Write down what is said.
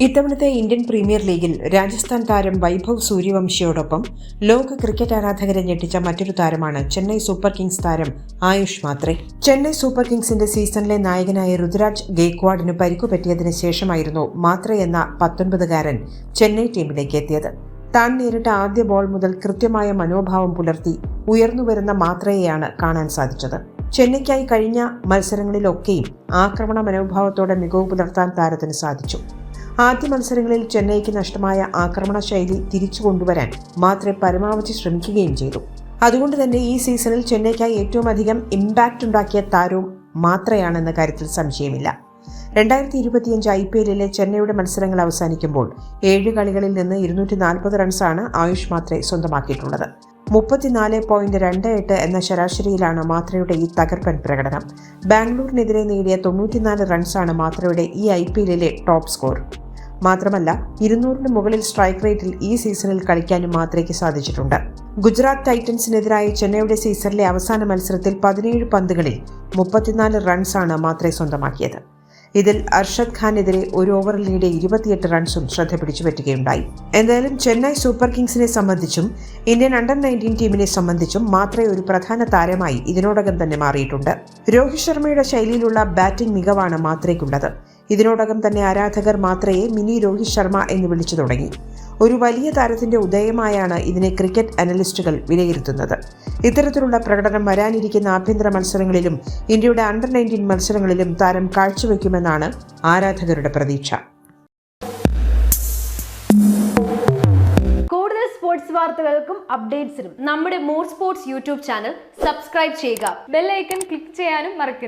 ഇത്തവണത്തെ Indian premier ലീഗിൽ രാജസ്ഥാൻ താരം വൈഭവ് സൂര്യവംശിയോടൊപ്പം ലോക ക്രിക്കറ്റ് ആരാധകരെ ഞെട്ടിച്ച മറ്റൊരു താരമാണ് ചെന്നൈ സൂപ്പർ കിങ്സ് താരം ആയുഷ് മാത്രെ. ചെന്നൈ സൂപ്പർ കിങ്സിന്റെ സീസണിലെ നായകനായ ഋതുരാജ് ഗേക്വാഡിന് പരിക്കു പറ്റിയതിനു ശേഷമായിരുന്നു മാത്രെ എന്ന പത്തൊൻപതുകാരൻ ചെന്നൈ ടീമിലേക്ക് എത്തിയത്. താൻ നേരിട്ട ആദ്യ ബോൾ മുതൽ കൃത്യമായ മനോഭാവം പുലർത്തി ഉയർന്നുവരുന്ന മാത്രയെയാണ് കാണാൻ സാധിച്ചത്. ചെന്നൈക്കായി കഴിഞ്ഞ മത്സരങ്ങളിലൊക്കെയും ആക്രമണ മനോഭാവത്തോടെ മികവ് പുലർത്താൻ താരത്തിന് സാധിച്ചു. ആദ്യ മത്സരങ്ങളിൽ ചെന്നൈക്ക് നഷ്ടമായ ആക്രമണ ശൈലി തിരിച്ചു കൊണ്ടുവരാൻ മാത്രമേ പരമാവധി ശ്രമിക്കുകയും ചെയ്തു. അതുകൊണ്ട് തന്നെ ഈ സീസണിൽ ചെന്നൈക്കായി ഏറ്റവും അധികം ഇമ്പാക്റ്റ് ഉണ്ടാക്കിയ താരവും മാത്രയാണെന്ന കാര്യത്തിൽ സംശയമില്ല. രണ്ടായിരത്തി ഇരുപത്തിയഞ്ച് ഐ പി എല്ലിലെ ചെന്നൈയുടെ മത്സരങ്ങൾ അവസാനിക്കുമ്പോൾ ഏഴ് കളികളിൽ നിന്ന് ഇരുന്നൂറ്റി നാൽപ്പത് റൺസാണ് ആയുഷ് മാത്രേ സ്വന്തമാക്കിയിട്ടുള്ളത്. മുപ്പത്തിനാല് പോയിന്റ് രണ്ട് എട്ട് എന്ന ശരാശരിയിലാണ് മാത്രയുടെ ഈ തകർപ്പൻ പ്രകടനം. ബാംഗ്ലൂരിനെതിരെ നേടിയ തൊണ്ണൂറ്റിനാല് റൺസാണ് മാത്രയുടെ ഈ ഐ പി എല്ലിലെ ടോപ്പ് സ്കോർ മാത്രമല്ല ഇരുന്നൂറിന് മുകളിൽ സ്ട്രൈക്ക് റേറ്റിൽ ഈ സീസണിൽ കളിക്കാനും മാത്രയ്ക്ക് സാധിച്ചിട്ടുണ്ട്. ഗുജറാത്ത് ടൈറ്റൻസിനെതിരായ ചെന്നൈയുടെ സീസണിലെ അവസാന മത്സരത്തിൽ പതിനേഴ് പന്തുകളിൽ മുപ്പത്തിനാല് റൺസാണ് മാത്രേ സ്വന്തമാക്കിയത്. ഇതിൽ അർഷദ് ഖാനെതിരെ ഒരു ഓവറിൽ നേടിയ ഇരുപത്തിയെട്ട് റൺസും ശ്രദ്ധ പിടിച്ചു പറ്റുകയുണ്ടായി. എന്തായാലും ചെന്നൈ സൂപ്പർ കിങ്സിനെ സംബന്ധിച്ചും ഇന്ത്യൻ അണ്ടർ നയന്റീൻ ടീമിനെ സംബന്ധിച്ചും മാത്രമേ ഒരു പ്രധാന താരമായി ഇതിനോടകം തന്നെ മാറിയിട്ടുണ്ട്. രോഹിത് ശർമ്മയുടെ ശൈലിയിലുള്ള ബാറ്റിംഗ് മികവാണ് മാത്രയ്ക്കുള്ളത് ഇതിനോടകം തന്നെ ആരാധകർ മാത്രയെ മിനി രോഹിത് ശർമ്മ എന്ന് വിളിച്ചു തുടങ്ങി. ഒരു വലിയ താരത്തിന്റെ ഉദയമായാണ് ഇതിനെ ക്രിക്കറ്റ് അനലിസ്റ്റുകൾ വിലയിരുത്തുന്നത്. ഇത്തരത്തിലുള്ള പ്രകടനം വരാനിരിക്കുന്ന ആഭ്യന്തര മത്സരങ്ങളിലും ഇന്ത്യയുടെ അണ്ടർ നയന്റീൻ മത്സരങ്ങളിലും താരം കാഴ്ചവെക്കുമെന്നാണ് ആരാധകരുടെ പ്രതീക്ഷ. കൂടുതൽ സ്പോർട്സ് വാർത്തകൾക്കും അപ്ഡേറ്റ്സിനും നമ്മുടെ more sports YouTube channel subscribe ചെയ്യുക. ബെല്ലൈക്കൺ ക്ലിക്ക് ചെയ്യാനും മറക്കരുത്.